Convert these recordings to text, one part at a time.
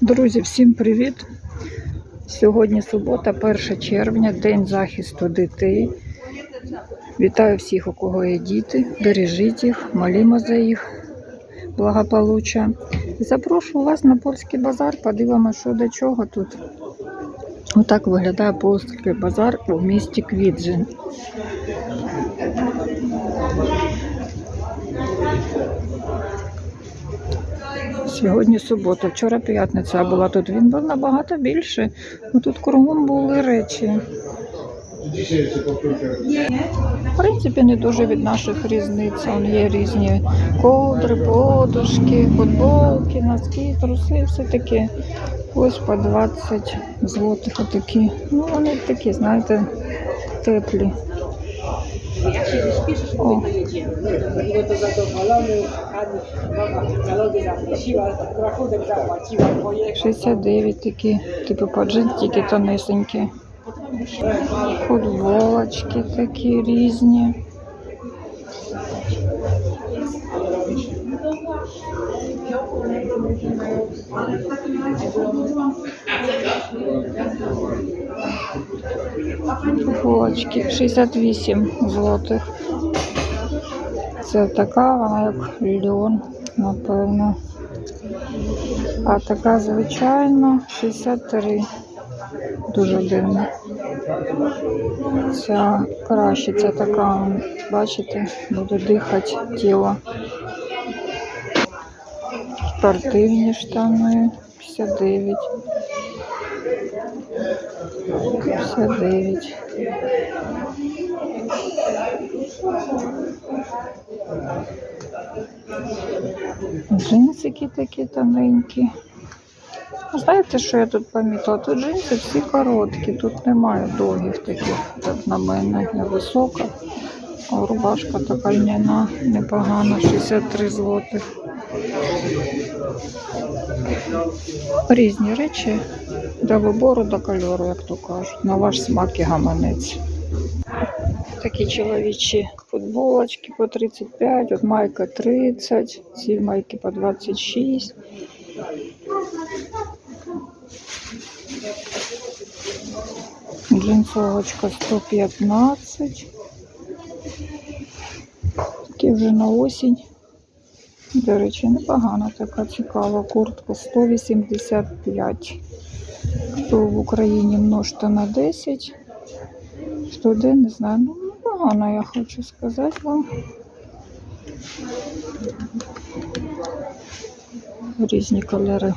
Друзі, всім привіт! Сьогодні субота, 1 червня, День захисту дітей. Вітаю всіх, у кого є діти. Бережіть їх, молімо за їх благополуччя. Запрошую вас на польський базар. Подивимося, що до чого тут. Отак виглядає польський базар у місті Квіджин. Сьогодні субота, вчора п'ятниця, була тут він був набагато більше. Ну, тут кругом були речі. В принципі, не дуже від наших різниць. Он є різні ковдри, подушки, футболки, носки, труси, все таке. Ось по 20 злотих отакі. Ну, вони такі, знаєте, теплі. Jak się wyśpieszysz, O. to jedziemy. No to zadowolony, pani mama na lody zaprosiła, rachunek zapłaciła, pojechał. 69 такі, типу поджинтики тонесенькі. Футболочки такі різні. Футболочки 68 злотих. Це така, вона як льон, напевно. А така звичайна 63. Дуже дивно. Ця краще, ця така, бачите, буде дихати тіло. Спортивні штани 59. 59. Джинсики такі тоненькі. Знаєте, що я тут помітила? Тут джинси всі короткі, тут немає довгих таких, як на мене, невисока. Рубашка така льняна, непогана, 63 злотих. Різні речі до вибору, до кольору, як то кажуть, на ваш смак і гаманець. Такі чоловічі футболочки по 35, от майка 30, ці майки по 26. Джинсовочка 115. Такі вже на осінь. До речі, непогана така цікава куртка 185. Хто в Україні множте на 10. Хто де, не знаю. Ну, непогано, я хочу сказати вам. Різні кольори.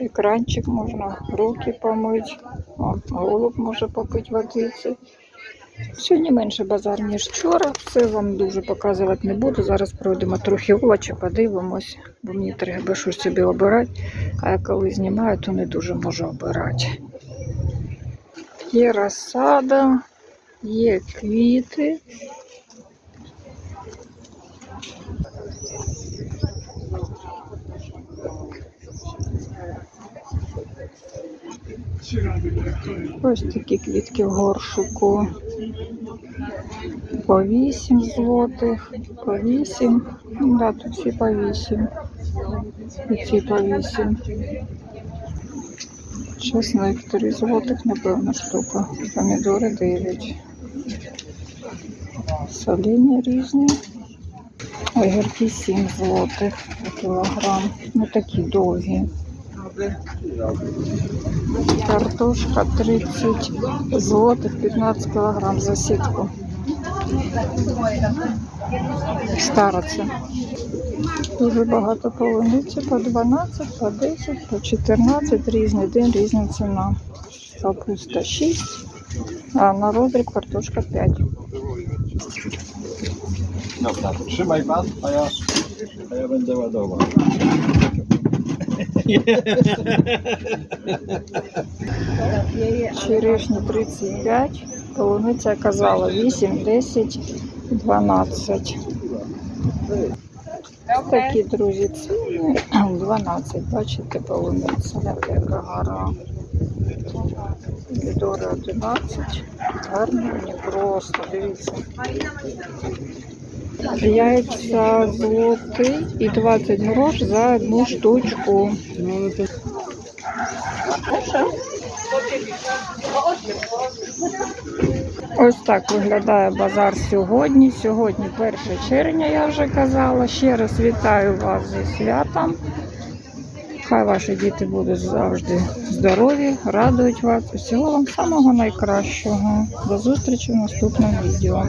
Екранчик можна руки помити, О, голуб може попити водиці. Сьогодні менше базар, ніж вчора. Все вам дуже показувати не буду. Зараз пройдемо трохи овочі, подивимось, бо мені треба щось собі обирати. А я коли знімаю, то не дуже можу обирати. Є розсада, є квіти. Ось такі квітки в горшику. По 8 злотих, по 8. Ну, да, тут всі по 8. І ці по 8. Чесник 3 злотих, напевно, штука. Помідори 9. Солені різні. Огірки 7 злотих за кілограм. Ну такі довгі. Картошка 30 злотих, 15 кілограм за сітку. Стара це. Дуже багато полуниці по 12, по 10, по 14, різний день, різна ціна. Капуста 6, а на роздріб картошка 5. Dobra, trzymaj pan, a ja, a ja będę ładował. Черешня 35, полуниця казала 8, 10, 12. Такі, друзі, ціни 12, бачите, полуниця, яка гора. Помідори 11. Гарні вони просто, дивіться. Яйця злотий і 20 грош за одну штучку. Ось так виглядає базар сьогодні. Сьогодні 1 червня, я вже казала. Ще раз вітаю вас зі святом. Хай ваші діти будуть завжди здорові, радують вас. Усього вам самого найкращого. До зустрічі в наступному відео.